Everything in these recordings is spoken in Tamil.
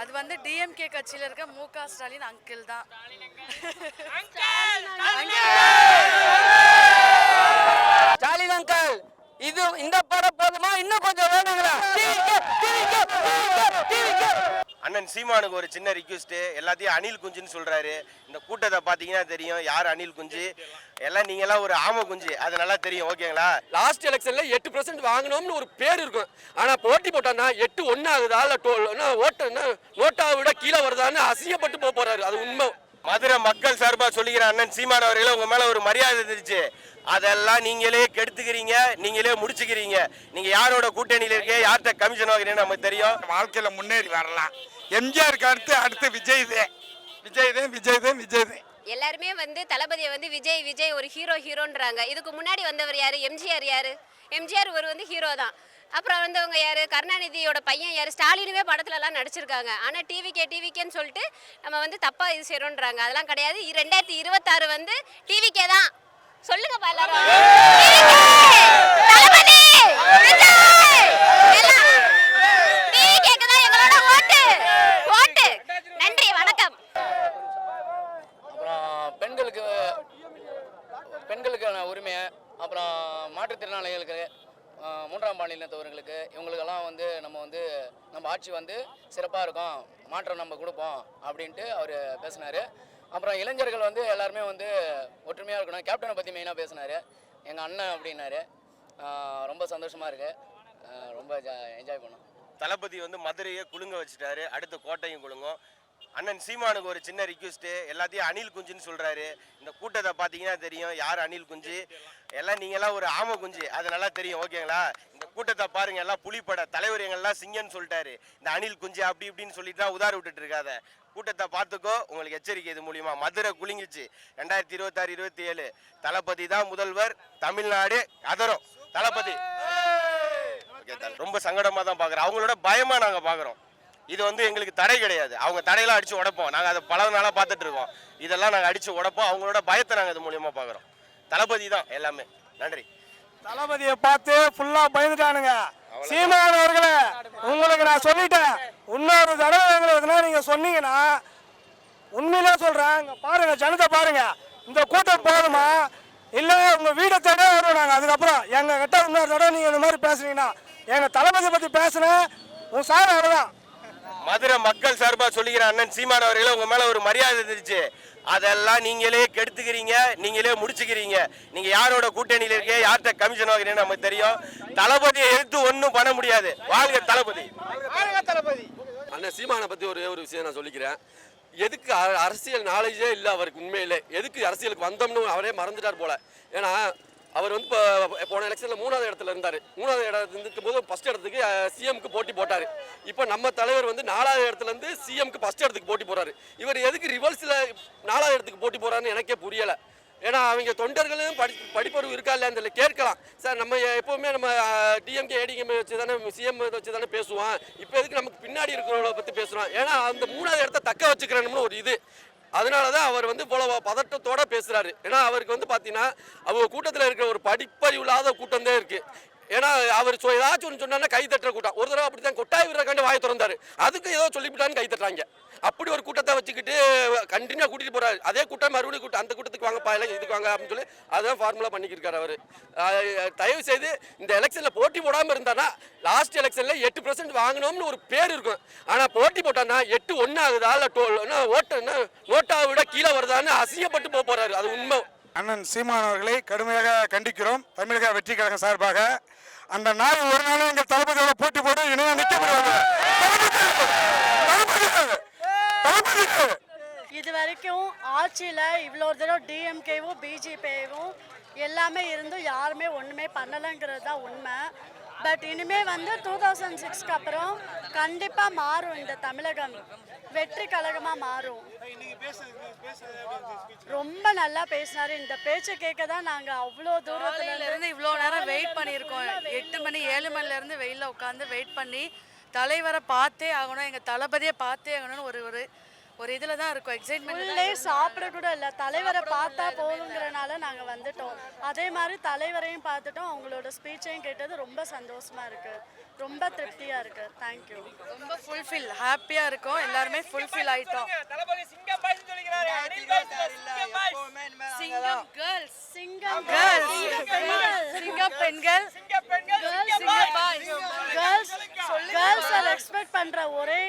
அது வந்து டிஎம்கே கட்சியில இருக்க மு க ஸ்டாலின் அங்கிள் தான் ஸ்டாலின் அங்கிள் இது இந்த படம் போதுமா இன்னும் கொஞ்சம் வேணுங்களா டிவிக்கு டிவிக்கு டிவிக்கு அண்ணன் சீமானுக்கு ஒரு சின்ன ரிக்வெஸ்ட் எல்லாத்தையும் அணில் குஞ்சுன்னு சொல்றாரு. இந்த கூட்டத்தை பாத்தீங்கன்னா தெரியும். யார் அணில் குஞ்சு? எல்லாம் நீங்க எல்லாம் ஒரு ஆம குஞ்சு. அது நல்லா தெரியும். ஓகேங்களா? லாஸ்ட் எலெக்ஷன்ல எட்டு பர்சன்ட் வாங்கணும்னு ஒரு பேர் இருக்கும். ஆனா போட்டி போட்டான்னா எட்டு ஒன்னு ஆகுதா இல்ல டோ- என்ன ஓட்டு என்ன நோட்டாவை விட கீழே வருதான்னு அசிங்கப்பட்டு போக போறாரு. அது உண்மை. மதுரை மக்கள் சார்பா சொல்லிக்கிற அண்ணன் சீமான் அவர்களே உங்க மேல ஒரு மரியாதை இருந்துச்சு. அதெல்லாம் நீங்களே கெடுத்துக்கிறீங்க. நீங்களே முடிச்சுக்கிறீங்க. நீங்க யாரோட கூட்டணியில இருக்கீங்க? யார்கிட்ட கமிஷன் வாங்குறீங்கன்னு நமக்கு தெரியும். வாழ்க்கையில முன்னேறி வரலாம். எம்ஜிஆருக்கு அடுத்து அடுத்து விஜய் தே விஜய் தான் விஜய் தான் விஜய் தே எல்லாருமே வந்து தளபதியை வந்து விஜய் விஜய் ஒரு ஹீரோ ஹீரோன்றாங்க. இதுக்கு முன்னாடி வந்தவர் யாரு? எம்ஜிஆர் யாரு? எம்ஜிஆர் ஒரு வந்து ஹீரோ தான். அப்புறம் வந்தவங்க யாரு? கருணாநிதியோட பையன் யாரு? ஸ்டாலினுமே படத்துலலாம் நடிச்சிருக்காங்க. ஆனால் டிவிகே டிவிகேன்னு சொல்லிட்டு நம்ம வந்து தப்பாக இது செய்கிறோன்றாங்க அதெல்லாம் கிடையாது. ரெண்டாயிரத்தி இருபத்தாறு வந்து டிவிகே தான். சொல்லுங்கப்பா எல்லாரும் தளபதி விஜய் எல்லாம் டிவிகேக்கு தான் எங்களோட ஓட்டு ஓட்டு நன்றி வணக்கம் அப்புறம் பெண்களுக்கு பெண்களுக்கான உரிமை அப்புறம் மாற்றுத்திறனாளிகளுக்கு மூன்றாம் பாலினத்தவர்களுக்கு இவங்களுக்கெல்லாம் வந்து நம்ம வந்து நம்ம ஆட்சி வந்து சிறப்பாக இருக்கும் மாற்றம் நம்ம கொடுப்போம் அப்படின்ட்டு அவர் பேசினார். அப்புறம் இளைஞர்கள் வந்து எல்லாருமே வந்து ஒற்றுமையாக இருக்கணும். கேப்டனை பற்றி மெயினாக பேசினார். எங்கள் அண்ணன் அப்படின்னாரு. ரொம்ப சந்தோஷமாக இருக்குது ரொம்ப என்ஜாய் பண்ணோம். தளபதி வந்து மதுரையை குலுங்க வச்சுட்டாரு. அடுத்து கோட்டையும் குலுங்கும். அண்ணன் சீமானுக்கு ஒரு சின்ன ரிக்வெஸ்ட் எல்லாத்தையும் அணில் குஞ்சுன்னு சொல்றாரு. இந்த கூட்டத்தை பாத்தீங்கன்னா தெரியும். யார் அணில் குஞ்சு? எல்லாம் நீங்க எல்லாம் ஒரு ஆம குஞ்சு. அது நல்லா தெரியும். ஓகேங்களா? இந்த கூட்டத்தை பாருங்க. எல்லாம் புலிப்பட தலைவர் எங்கெல்லாம் சிங்கன்னு சொல்லிட்டாரு. இந்த அணில் குஞ்சு அப்படி இப்படின்னு சொல்லிட்டு தான் உதார விட்டுட்டு இருக்காத. கூட்டத்தை பார்த்துக்கோ. உங்களுக்கு எச்சரிக்கை இது மூலியமா. மதுரை குலுங்கிச்சு ரெண்டாயிரத்தி இருபத்தாறு இருபத்தி ஏழு தளபதி தான் முதல்வர். தமிழ்நாடு அதரும். தளபதி. ரொம்ப சங்கடமா தான் பாக்குறோம் அவங்களோட பயமா நாங்க பாக்குறோம். இது வந்து எங்களுக்கு தடை கிடையாது. அவங்க தடையெல்லாம் அடிச்சு உடைப்போம். நாங்க அதை பல நாளா பார்த்துட்டு இருக்கோம். இதெல்லாம் நாங்க அடிச்சு உடைப்போம். அவங்களோட பயத்தை நாங்க இது மூலியமா பாக்குறோம் தளபதி தான் எல்லாமே. நன்றி. தளபதியை பார்த்து ஃபுல்லா பயந்துட்டானுங்க. சீமான் அவர்களே உங்களுக்கு நான் சொல்லிட்டேன். இன்னொரு தடவை எங்களை எதுனா நீங்க சொன்னீங்கன்னா உண்மையிலே சொல்றேன். இங்க பாருங்க ஜனத்தை பாருங்க. இந்த கூட்டம் போதுமா? இல்ல உங்க வீடை தேட வருவோம் நாங்க. அதுக்கப்புறம் எங்க கிட்ட இன்னொரு தடவை நீங்க இந்த மாதிரி பேசுனீங்கன்னா எங்க தளபதி பத்தி பேசுனேன். உன் சார் அவர்தான். மதுரை மக்கள் சார்பா சொல்லிக்கிற அண்ணன் சீமான் அவர்களே உங்க மேல ஒரு மரியாதை இருந்துச்சு. அதெல்லாம் நீங்களே கெடுத்துக்கிறீங்க நீங்களே முடிச்சுக்கிறீங்க. நீங்க யாரோட கூட்டணியில இருக்கீங்க யார்கிட்ட கமிஷன் வாங்குறீங்கன்னு நமக்கு தெரியும். தளபதியை எடுத்து ஒன்றும் பண்ண முடியாது. வாழ்க தளபதி. அண்ணன் சீமானை பற்றி ஒரே ஒரு விஷயம் நான் சொல்லிக்கிறேன். எதுக்கு அ- அரசியல் நாலேஜே இல்லை அவருக்கு உண்மையிலே. எதுக்கு அரசியலுக்கு வந்தோம்னு அவரே மறந்துட்டார் போல. ஏன்னா அவர் வந்து இப்போ போன எலெக்ஷனில் மூணாவது இடத்துல இருந்தார். மூணாவது இடத்துல இருந்துக்கும் போது ஃபஸ்ட் இடத்துக்கு சிஎம்க்கு போட்டி போட்டார். இப்போ நம்ம தலைவர் வந்து நாலாவது இடத்துல இருந்து சிஎம்க்கு ஃபஸ்ட் இடத்துக்கு போட்டி போகிறாரு இவர் எதுக்கு ரிவர்ஸில் நாலாவது இடத்துக்கு போட்டி போகிறாருன்னு எனக்கே புரியலை. ஏன்னா அவங்க தொண்டர்களும் படி படிப்பறிவு இருக்கா இல்லையா அந்த கேட்கலாம். சார் நம்ம எப்போவுமே நம்ம டிஎம்கே ஏடிஎம்ஏ வச்சு தானே சிஎம் வச்சு தானே பேசுவோம். இப்போ எதுக்கு நமக்கு பின்னாடி இருக்கிறவங்கள பற்றி பேசுகிறோம் ஏன்னா அந்த மூணாவது இடத்த தக்க வச்சுக்கிறேன்னு ஒரு இது. அதனால தான் அவர் வந்து இவ்வளோ பதட்டத்தோட பேசுறாரு. ஏன்னா அவருக்கு வந்து பார்த்தீங்கன்னா அவங்க கூட்டத்தில் இருக்கிற ஒரு படிப்பறிவு இல்லாத கூட்டம் தான் இருக்கு. ஏன்னா அவர் சொ- ஏதாச்சும் ஒன்று சொன்னா கை தட்டுற கூட்டம். ஒரு தடவை அப்படி தான் கொட்டாய் விடுறக்காண்டி வாயை திறந்தாரு. அதுக்கு ஏதோ சொல்லிவிட்டான்னு கை தட்டுறாங்க. அப்படி ஒரு கூட்டத்தை வச்சுக்கிட்டு கண்டினியூ கூட்டிட்டு போறாரு. அதே கூட்டம் மறுபடியும் கூட்டம் அந்த கூட்டத்துக்கு வாங்கப்பா பாயில இதுக்கு வாங்க அப்படின்னு சொல்லி அதான் ஃபார்முலா பண்ணிக்கிருக்காரு அவர். தயவு செய்து இந்த எலெக்ஷனில் போட்டி போடாமல் இருந்தானா லாஸ்ட் எலெக்ஷனில் எட்டு பர்சன்ட் வாங்கணும்னு ஒரு பேர் இருக்கும். ஆனால் போட்டி போட்டான்னா எட்டு ஒன்று ஆகுதா? இல்லை டோ என்ன நோட்டாவை விட கீழே வருதான்னு அசிங்கப்பட்டு போக போறாரு. அது உண்மை. அண்ணன் சீமான் அவர்களை கடுமையாக கண்டிக்கிறோம். தமிழக வெற்றி கழகம் சார்பாக அந்த நாள் ஒரு நாளும் எங்க தளபதியோட போட்டி போட்டு இணையா நிக்க முடியாது. இது வரைக்கும் ஆட்சியில் இவ்வளோ தடவை டிஎம்கேவும் பிஜேபியும் எல்லாமே இருந்தும் யாருமே ஒன்றுமே பண்ணலைங்கிறது தான் உண்மை. பட் இனிமே வந்து டூ தௌசண்ட் சிக்ஸ்க்கு அப்புறம் கண்டிப்பாக மாறும் இந்த தமிழகம். வெற்றி கழகமாக மாறும். ரொம்ப நல்லா பேசினாரு. இந்த பேச்சை கேட்க தான் நாங்கள் அவ்வளோ தூரத்துல இருந்து இவ்வளோ நேரம் வெயிட் பண்ணியிருக்கோம். எட்டு மணி ஏழு மணில இருந்து வெயிலில் உட்காந்து வெயிட் பண்ணி தலைவரை பார்த்தே ஆகணும் எங்கள் தளபதியை பார்த்தே ஆகணும்னு ஒரு ஒரு ஒரு இதில் தான் இருக்கும். எக்ஸைட்மெண்ட் உள்ளே சாப்பிட கூட இல்லை. தலைவரை பார்த்தா போதுங்கிறனால நாங்கள் வந்துட்டோம். அதே மாதிரி தலைவரையும் பார்த்துட்டோம். அவங்களோட ஸ்பீச்சையும் கேட்டது ரொம்ப சந்தோஷமா இருக்கு. ரொம்ப திருப்தியா இருக்கு. தேங்க்யூ ரொம்ப ஃபுல்ஃபில் ஹாப்பியா இருக்கோம். எல்லாருமே ஃபுல்ஃபில் ஆயிட்டோம். சிங்கம் கேர்ள்ஸ் சிங்கம் கேர்ள்ஸ் சிங்கம் பெண்கள். சிங்கம் பாய்ஸ். கேர்ள்ஸ் கேர்ள்ஸ் எக்ஸ்பெக்ட் பண்ற ஒரே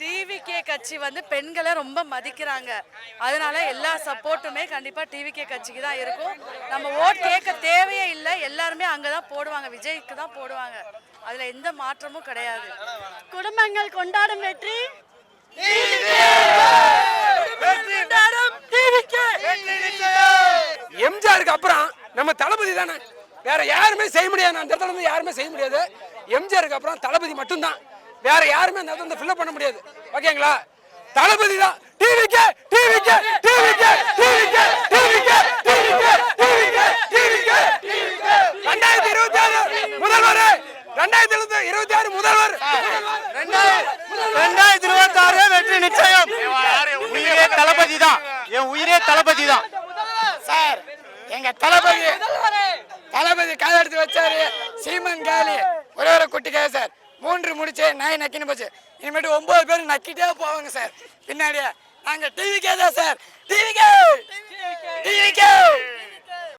டிவிகே கட்சி வந்து பெண்களை ரொம்ப மதிக்கிறாங்க. அதனால எல்லா சப்போர்ட்டுமே கண்டிப்பா டிவிகே கட்சிக்கு தான் இருக்கும். நம்ம ஓட் கேட்க தேவையே இல்லை. எல்லாருமே அங்கே தான் போடுவாங்க. விஜய்க்கு தான் போடுவாங்க. அதுல எந்த மாற்றமும் கிடையாது. குடும்பங்கள் கொண்டாடும் வெற்றி. எம்ஜிஆருக்கு அப்புறம் நம்ம தளபதி தானே. வேற யாருமே செய்ய முடியாது. அந்த இடத்துல இருந்து யாருமே செய்ய முடியாது. எம்ஜிஆருக்கு அப்புறம் தளபதி மட்டும்தான். வேற யாருமே அந்த இடத்துல ஃபில்அப் பண்ண முடியாது. ஓகேங்களா? தளபதி தான். டிவிக்கு டிவிக்கு டிவிக்கு டிவிக்கு டிவிக்கு டிவிக்கு டிவிக்கு டிவிக்கு ரெண்டாயிரத்தி இருபத்தி ஆறு முதல்வர். ரெண்டாயிரத்தி இருபத்தி ஆறு முதல்வர். ரெண்டாயிரத்தி இருபத்தி ஆறு வெற்றி நிச்சயம். உயிரே தளபதி தான். என் உயிரே தளபதி தான். சார் எங்க தளபதி. தளபதி. கால் எடுத்து வச்சாரு. சீமன் காலி கேஸ் சார். மூன்று முடிச்சு நாய் நக்கின்னு போச்சு. இனிமேட்டு ஒன்பது பேர் நக்கிட்டே போவாங்க சார். பின்னாடியே நாங்க டிவிக்கே தான் சார். டிவிக்கே டிவிக்கே